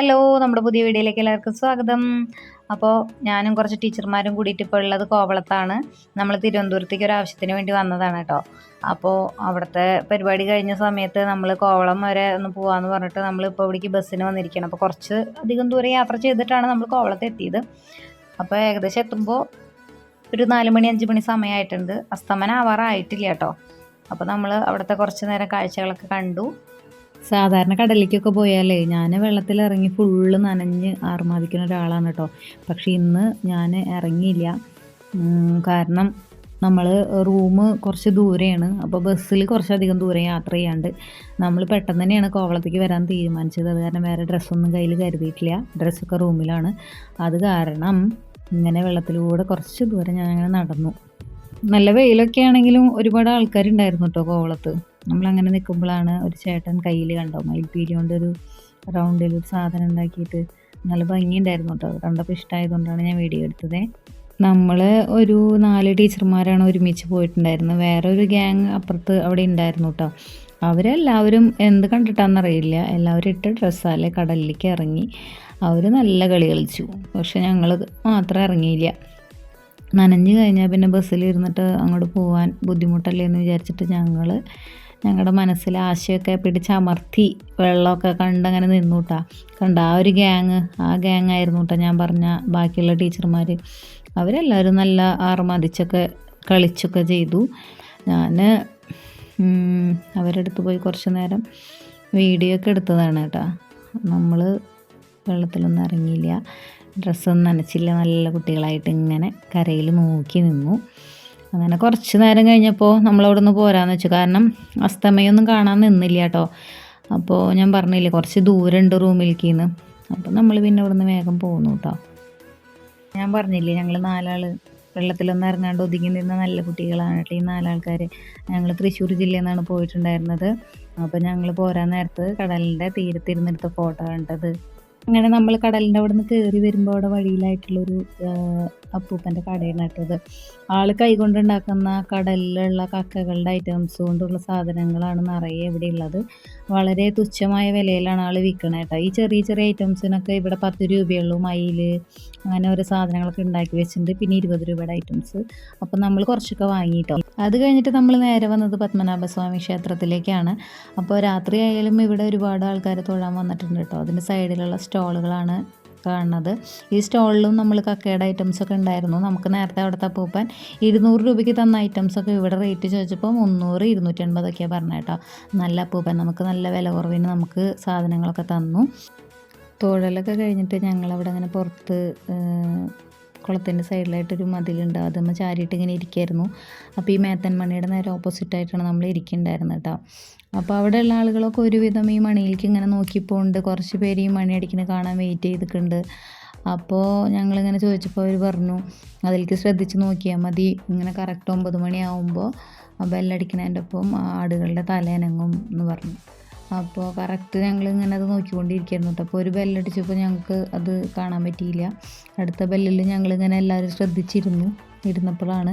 Hello നമ്മുടെ പുതിയ വീഡിയോയിലേക്ക് എല്ലാവർക്കും സ്വാഗതം. അപ്പോൾ ഞാനും കുറച്ച് ടീച്ചർമാരും കൂടിയിട്ട് ഇപ്പോൾ ഉള്ളത് കോവളത്താണ്. നമ്മൾ തിരുവനന്തപുരത്തേക്ക് ഒരു ആവശ്യത്തിന് വേണ്ടി വന്നതാണ് കേട്ടോ. അപ്പോൾ അവിടുത്തെ പരിപാടി കഴിഞ്ഞ സമയത്ത് നമ്മൾ കോവളം വരെ ഒന്ന് പോകാമെന്ന് പറഞ്ഞിട്ട് നമ്മൾ ഇപ്പോൾ ഇവിടേക്ക് ബസ്സിന് വന്നിരിക്കണം അപ്പോൾ കുറച്ച് അധികം ദൂരം യാത്ര ചെയ്തിട്ടാണ് നമ്മൾ കോവളത്ത് എത്തിയത്. അപ്പോൾ ഏകദേശം എത്തുമ്പോൾ ഒരു നാല് മണി അഞ്ച് മണി സമയമായിട്ടുണ്ട് അസ്തമനം ആവാറായിട്ടില്ല കേട്ടോ. അപ്പോൾ നമ്മൾ അവിടുത്തെ കുറച്ച് നേരം കാഴ്ചകളൊക്കെ കണ്ടു. സാധാരണ കടലിലേക്കൊക്കെ പോയാലേ ഞാൻ വെള്ളത്തിൽ ഇറങ്ങി ഫുള്ള് നനഞ്ഞ് ആർമാദിക്കുന്ന ഒരാളാണ് കേട്ടോ പക്ഷെ ഇന്ന് ഞാൻ ഇറങ്ങിയില്ല. കാരണം നമ്മൾ റൂം കുറച്ച് ദൂരെയാണ്. അപ്പോൾ ബസ്സിൽ കുറച്ചധികം ദൂരം യാത്ര ചെയ്യാണ്ട് നമ്മൾ പെട്ടെന്ന് തന്നെയാണ് കോവളത്തേക്ക് വരാൻ തീരുമാനിച്ചത്. അത് കാരണം വേറെ ഡ്രസ്സൊന്നും കയ്യിൽ കരുതിയിട്ടില്ല. ഡ്രസ്സൊക്കെ റൂമിലാണ്. അത് കാരണം ഇങ്ങനെ വെള്ളത്തിലൂടെ കുറച്ച് ദൂരം ഞാൻ അങ്ങനെ നടന്നു. നല്ല വെയിലൊക്കെ ആണെങ്കിലും ഒരുപാട് ആൾക്കാരുണ്ടായിരുന്നു കേട്ടോ കോവളത്ത്. നമ്മളങ്ങനെ നിൽക്കുമ്പോഴാണ് ഒരു ചേട്ടൻ കയ്യിൽ കണ്ടോ മയിൽപ്പീലി കൊണ്ട് ഒരു റൗണ്ടിൽ ഒരു സാധനം ഉണ്ടാക്കിയിട്ട് നല്ല ഭംഗിയുണ്ടായിരുന്നു കേട്ടോ കണ്ടപ്പോൾ ഇഷ്ടമായതുകൊണ്ടാണ് ഞാൻ വീഡിയോ എടുത്തത്. നമ്മൾ ഒരു നാല് ടീച്ചർമാരാണ് ഒരുമിച്ച് പോയിട്ടുണ്ടായിരുന്നത് വേറെ ഒരു ഗ്യാങ് അപ്പുറത്ത് അവിടെ ഉണ്ടായിരുന്നു കേട്ടോ അവരെല്ലാവരും എന്ത് കണ്ടിട്ടാണെന്നറിയില്ല എല്ലാവരും ഇട്ട ഡ്രസ്സാലെ കടലിലേക്ക് ഇറങ്ങി. അവർ നല്ല കളി കളിച്ചു. പക്ഷെ ഞങ്ങൾ മാത്രം ഇറങ്ങിയില്ല. നനഞ്ഞു കഴിഞ്ഞാൽ പിന്നെ ബസ്സിൽ ഇരുന്നിട്ട് അങ്ങോട്ട് പോകാൻ ബുദ്ധിമുട്ടല്ലേ എന്ന് വിചാരിച്ചിട്ട് ഞങ്ങൾ ഞങ്ങളുടെ മനസ്സിൽ ആശയൊക്കെ പിടിച്ചമർത്തി വെള്ളമൊക്കെ കണ്ടങ്ങനെ നിന്നു കേട്ടാ കണ്ട? ആ ഒരു ഗ്യാങ് ആ ഗ്യാങ് ആയിരുന്നു കേട്ടോ ഞാൻ പറഞ്ഞ ബാക്കിയുള്ള ടീച്ചർമാർ അവരെല്ലാവരും നല്ല ആർമതിച്ചൊക്കെ കളിച്ചൊക്കെ ചെയ്തു. ഞാൻ അവരെടുത്ത് പോയി കുറച്ച് നേരം വീഡിയോ ഒക്കെ എടുത്തതാണ് കേട്ടോ. നമ്മൾ വെള്ളത്തിലൊന്നും ഇറങ്ങിയില്ല. ഡ്രസ്സൊന്നും നനച്ചില്ല നല്ല കുട്ടികളായിട്ട് ഇങ്ങനെ കരയിൽ നോക്കി നിന്നു. അങ്ങനെ കുറച്ച് നേരം കഴിഞ്ഞപ്പോൾ നമ്മളവിടെ നിന്ന് പോരാന്ന് വെച്ചു. കാരണം അസ്തമയൊന്നും കാണാൻ നിന്നില്ല കേട്ടോ. അപ്പോൾ ഞാൻ പറഞ്ഞില്ലേ കുറച്ച് ദൂരമുണ്ട് റൂമിലേക്ക് നിന്ന് അപ്പോൾ നമ്മൾ പിന്നെ അവിടെ നിന്ന് വേഗം പോന്നു കേട്ടോ. ഞാൻ പറഞ്ഞില്ലേ ഞങ്ങൾ നാലാൾ വെള്ളത്തിലൊന്നും ഇറങ്ങാണ്ട് ഒതുങ്ങി നിന്ന നല്ല കുട്ടികളാണ് കേട്ടോ ഈ നാലാൾക്കാർ ഞങ്ങൾ തൃശ്ശൂർ ജില്ലയിൽ നിന്നാണ് പോയിട്ടുണ്ടായിരുന്നത്. അപ്പോൾ ഞങ്ങൾ പോരാൻ നേരത്ത് കടലിന്റെ തീരത്തിരുന്നെടുത്ത ഫോട്ടോ കണ്ടത്. അങ്ങനെ നമ്മൾ കടലിന്റെ അവിടെ നിന്ന് കയറി വരുമ്പോൾ അവിടെ വഴിയിലായിട്ടുള്ളൊരു അപ്പൂപ്പന്റെ കടയാണ് കേട്ടത് ആൾ കൈകൊണ്ടുണ്ടാക്കുന്ന കടലിലുള്ള കക്കകളുടെ ഐറ്റംസ് കൊണ്ടുള്ള സാധനങ്ങളാണ് നിറയെ ഇവിടെ ഉള്ളത്. വളരെ തുച്ഛമായ വിലയിലാണ് ആൾ വിൽക്കണത് കേട്ടോ. ഈ ചെറിയ ചെറിയ ഐറ്റംസിനൊക്കെ ഇവിടെ പത്ത് രൂപയുള്ളൂ മയിൽ അങ്ങനെ ഓരോ സാധനങ്ങളൊക്കെ ഉണ്ടാക്കി വെച്ചിട്ടുണ്ട്. പിന്നെ ഇരുപത് രൂപയുടെ ഐറ്റംസ് അപ്പം നമ്മൾ കുറച്ചൊക്കെ വാങ്ങിയിട്ടോ അത് കഴിഞ്ഞിട്ട് നമ്മൾ നേരെ വന്നത് പത്മനാഭസ്വാമി ക്ഷേത്രത്തിലേക്കാണ്. അപ്പോൾ രാത്രി ആയാലും ഇവിടെ ഒരുപാട് ആൾക്കാർ തൊഴാൻ വന്നിട്ടുണ്ട് കേട്ടോ അതിന്റെ സൈഡിലുള്ള സ്റ്റോളുകളാണ് കാണുന്നത്. ഈ സ്റ്റോളിലും നമ്മൾ കക്കയുടെ ഐറ്റംസ് ഒക്കെ ഉണ്ടായിരുന്നു. നമുക്ക് നേരത്തെ അവിടുത്തെ പൂപ്പാൻ ഇരുന്നൂറ് രൂപയ്ക്ക് തന്ന ഐറ്റംസ് ഒക്കെ ഇവിടെ റേറ്റ് ചോദിച്ചപ്പോൾ മുന്നൂറ് ഇരുന്നൂറ്റി എൺപതൊക്കെയാണ് പറഞ്ഞത് കേട്ടോ നല്ല അപ്പൂപ്പൻ നമുക്ക് നല്ല വില കുറവിന് നമുക്ക് സാധനങ്ങളൊക്കെ തന്നു. തൊഴലൊക്കെ കഴിഞ്ഞിട്ട് ഞങ്ങളവിടെ അങ്ങനെ പുറത്ത് കുളത്തിന്റെ സൈഡിലായിട്ടൊരു മതിലുണ്ട്. അതമ്മ ചാരിയിട്ട് ഇങ്ങനെ ഇരിക്കായിരുന്നു. അപ്പോൾ ഈ മേത്തൻ മണിയുടെ നേരെ ഓപ്പോസിറ്റായിട്ടാണ് നമ്മൾ ഇരിക്കുന്നുണ്ടായിരുന്നത് കേട്ടോ. അപ്പോൾ അവിടെയുള്ള ആളുകളൊക്കെ ഒരുവിധം ഈ മണിയിലേക്ക് ഇങ്ങനെ നോക്കിപ്പോണ്ട് കുറച്ച് പേര് ഈ മണി അടിക്കുന്നത് കാണാൻ വെയിറ്റ് ചെയ്തിട്ടുണ്ട്. അപ്പോൾ ഞങ്ങളിങ്ങനെ ചോദിച്ചപ്പോൾ അവർ പറഞ്ഞു അതിലേക്ക് ശ്രദ്ധിച്ച് നോക്കിയാൽ മതി. ഇങ്ങനെ കറക്റ്റ് ഒമ്പത് മണിയാവുമ്പോൾ ബെല്ലടിക്കണതിന്റെ ഒപ്പം ആടുകളുടെ തലേനങ്ങും എന്ന് പറഞ്ഞു. അപ്പോൾ കറക്റ്റ് ഞങ്ങൾ ഇങ്ങനെ അത് നോക്കിക്കൊണ്ടിരിക്കുകയായിരുന്നു അപ്പോൾ ഒരു ബെല്ലടിച്ചപ്പോൾ ഞങ്ങൾക്ക് അത് കാണാൻ പറ്റിയില്ല. അടുത്ത ബെല്ലിൽ ഞങ്ങളിങ്ങനെ എല്ലാവരും ശ്രദ്ധിച്ചിരുന്നു. ഇരുന്നപ്പോഴാണ്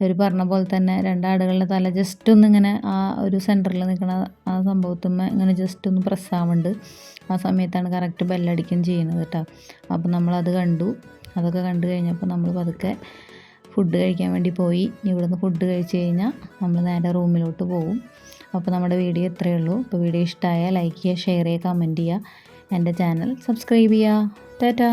അവർ പറഞ്ഞ പോലെ തന്നെ രണ്ടാടുകളുടെ തല ജസ്റ്റ് ഒന്ന് ഇങ്ങനെ ആ ഒരു സെന്ററിൽ നിൽക്കുന്ന ആ സംഭവത്തുമ്മ ഇങ്ങനെ ജസ്റ്റ് ഒന്ന് പ്രസ് ആവുന്നുണ്ട് ആ സമയത്താണ് കറക്റ്റ് ബെല്ലടിക്കുകയും ചെയ്യുന്നത് കേട്ടോ അപ്പോൾ നമ്മളത് കണ്ടു. അതൊക്കെ കണ്ടു കഴിഞ്ഞപ്പോൾ നമ്മൾ പതുക്കെ ഫുഡ് കഴിക്കാൻ വേണ്ടി പോയി. ഇവിടുന്ന് ഫുഡ് കഴിച്ച് കഴിഞ്ഞാൽ നമ്മൾ നേരെ റൂമിലോട്ട് പോകും അപ്പോൾ നമ്മുടെ വീഡിയോ ഇത്രയേ ഉള്ളൂ. അപ്പോൾ വീഡിയോ ഇഷ്ടമായാൽ ലൈക്ക് ചെയ്യുക ഷെയർ ചെയ്യുക കമന്റ് ചെയ്യുക. എന്റെ ചാനൽ സബ്സ്ക്രൈബ് ചെയ്യുക. ടാറ്റാ.